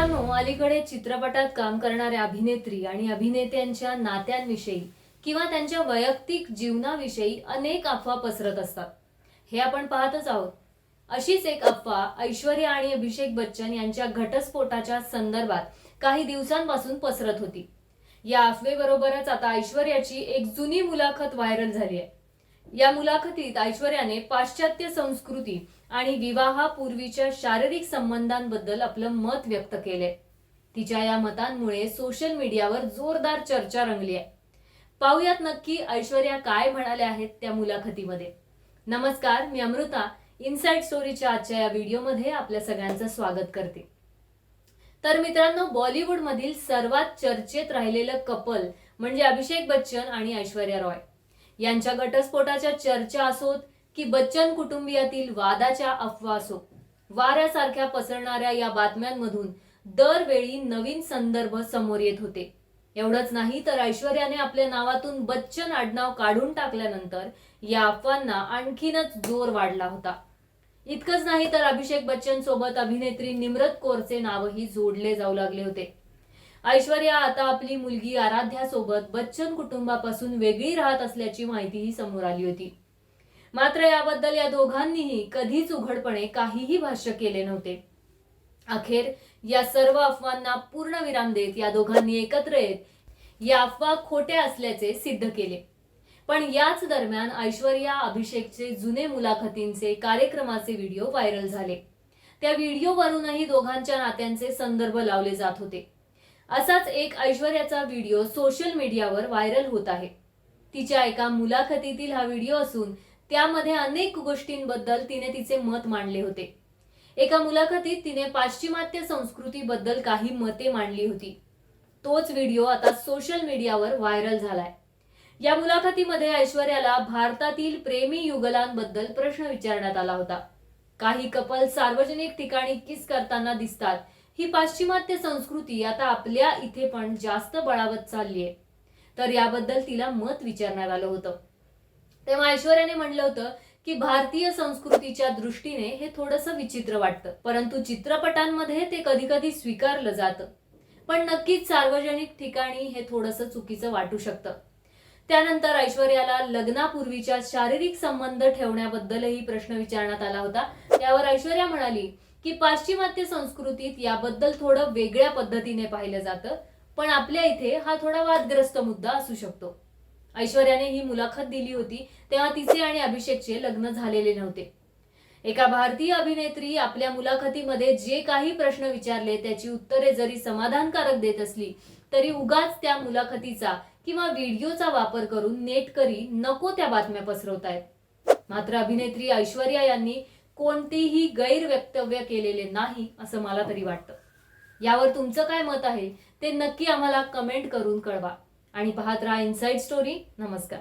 मित्रांनो अलीकडे चित्रपटात काम करणाऱ्या अभिनेत्री आणि अभिनेत्यांच्या नात्यांविषयी किंवा त्यांच्या वैयक्तिक जीवनाविषयी अनेक अफवा पसरत असतात. हे आपण पाहतच आहोत. अशीच एक अफवा ऐश्वर्या आणि अभिषेक बच्चन यांच्या घटस्फोटाच्या संदर्भात काही दिवसांपासून पसरत होती. या अफवेबरोबरच आता ऐश्वर्याची एक जुनी मुलाखत व्हायरल झाली आहे. या मुलाखतीत ऐश्वर्याने पाश्चात्य संस्कृती आणि विवाहापूर्वीच्या शारीरिक संबंधांबद्दल आपलं मत व्यक्त केले. तिच्या या मतांमुळे सोशल मीडियावर जोरदार चर्चा रंगली आहे. पाहुयात नक्की ऐश्वर्या काय म्हणाल्या आहेत त्या मुलाखतीमध्ये. नमस्कार मी अमृता इनसाइड स्टोरीच्या आजच्या या व्हिडिओमध्ये आपल्या सगळ्यांचं स्वागत करते. तर मित्रांनो बॉलिवूडमधील सर्वात चर्चेत राहिलेलं कपल म्हणजे अभिषेक बच्चन आणि ऐश्वर्या रॉय. यांच्या घटस्फोटाच्या चर्चा असोत की बच्चन कुटुंबियातील वादाच्या अफवा असो वाऱ्यासारख्या पसरणाऱ्या या बातम्यांमधून दरवेळी नवीन संदर्भ समोर येत होते. एवढंच नाही तर ऐश्वर्याने आपल्या नावातून बच्चन आडनाव काढून टाकल्यानंतर या अफवांना आणखीनच जोर वाढला होता. इतकंच नाही तर अभिषेक बच्चन सोबत अभिनेत्री निम्रत कौरचे नावही जोडले जाऊ लागले होते. ऐश्वर्या आता आपली मुलगी आराध्या सोबत बच्चन कुटुंबापासून वेगळी राहत असल्याची माहितीही समोर आली होती. मात्र याबद्दल या दोघांनीही कधीच उघडपणे काहीही भाष्य केले नव्हते. अखेर या सर्व अफवांना पूर्ण विराम देत या दोघांनी एकत्र येत या अफवा खोट्या असल्याचे सिद्ध केले. पण याच दरम्यान ऐश्वर्या अभिषेकचे जुने मुलाखतींचे कार्यक्रमाचे व्हिडिओ व्हायरल झाले. त्या व्हिडिओवरूनही दोघांच्या नात्यांचे संदर्भ लावले जात होते. असाच एक ऐश्वर्याचा व्हिडिओ सोशल मीडियावर व्हायरल होत आहे. तिच्या एका मुलाखतीतील हा व्हिडिओ असून त्यामध्ये अनेक गोष्टींबद्दल तिने तिचे मत मांडले होते. एका मुलाखतीत तिने पाश्चिमात्य संस्कृतीबद्दल काही मते मांडली होती. तोच व्हिडिओ आता सोशल मीडियावर व्हायरल झालाय. या मुलाखतीमध्ये ऐश्वर्याला भारतातील प्रेमी युगलांबद्दल प्रश्न विचारण्यात आला होता. काही कपल सार्वजनिक ठिकाणी किस करताना दिसतात ही पाश्चिमात्य संस्कृती आता आपल्या इथे पण जास्त बळावत चालली आहे तर याबद्दल तिला मत विचारण्यात आलं होतं. तेव्हा ऐश्वर्याने म्हणलं होतं की भारतीय संस्कृतीच्या दृष्टीने हे थोडंसं विचित्र वाटतं परंतु चित्रपटांमध्ये ते कधी कधी स्वीकारलं जातं. पण नक्कीच सार्वजनिक ठिकाणी हे थोडंसं चुकीचं वाटू शकतं. त्यानंतर ऐश्वर्याला लग्नापूर्वीच्या शारीरिक संबंध ठेवण्याबद्दलही प्रश्न विचारण्यात आला होता. त्यावर ऐश्वर्या म्हणाली की पाश्चिमात्य संस्कृतीत याबद्दल थोडं वेगळ्या पद्धतीने पाहिलं जातं पण आपल्या इथे हा थोडा वादग्रस्त मुद्दा असू शकतो. ऐश्वर्याने ही मुलाखत दिली होती तेव्हा तिचे आणि अभिषेकचे लग्न झालेले नव्हते. एका भारतीय अभिनेत्री आपल्या मुलाखतीमध्ये जे काही प्रश्न विचारले त्याची उत्तरे जरी समाधानकारक देत असली तरी उगाच त्या मुलाखतीचा किंवा व्हिडिओचा वापर करून नेटकरी नको त्या बातम्या पसरवतायत. मात्र अभिनेत्री ऐश्वर्या यांनी कोणतेही गैरवक्तव्य केलेले नाही असं मला तरी वाटतं. यावर तुमचं काय मत आहे ते नक्की आम्हाला कमेंट करून कळवा. आणि पाहत राहा इनसाइड स्टोरी नमस्कार.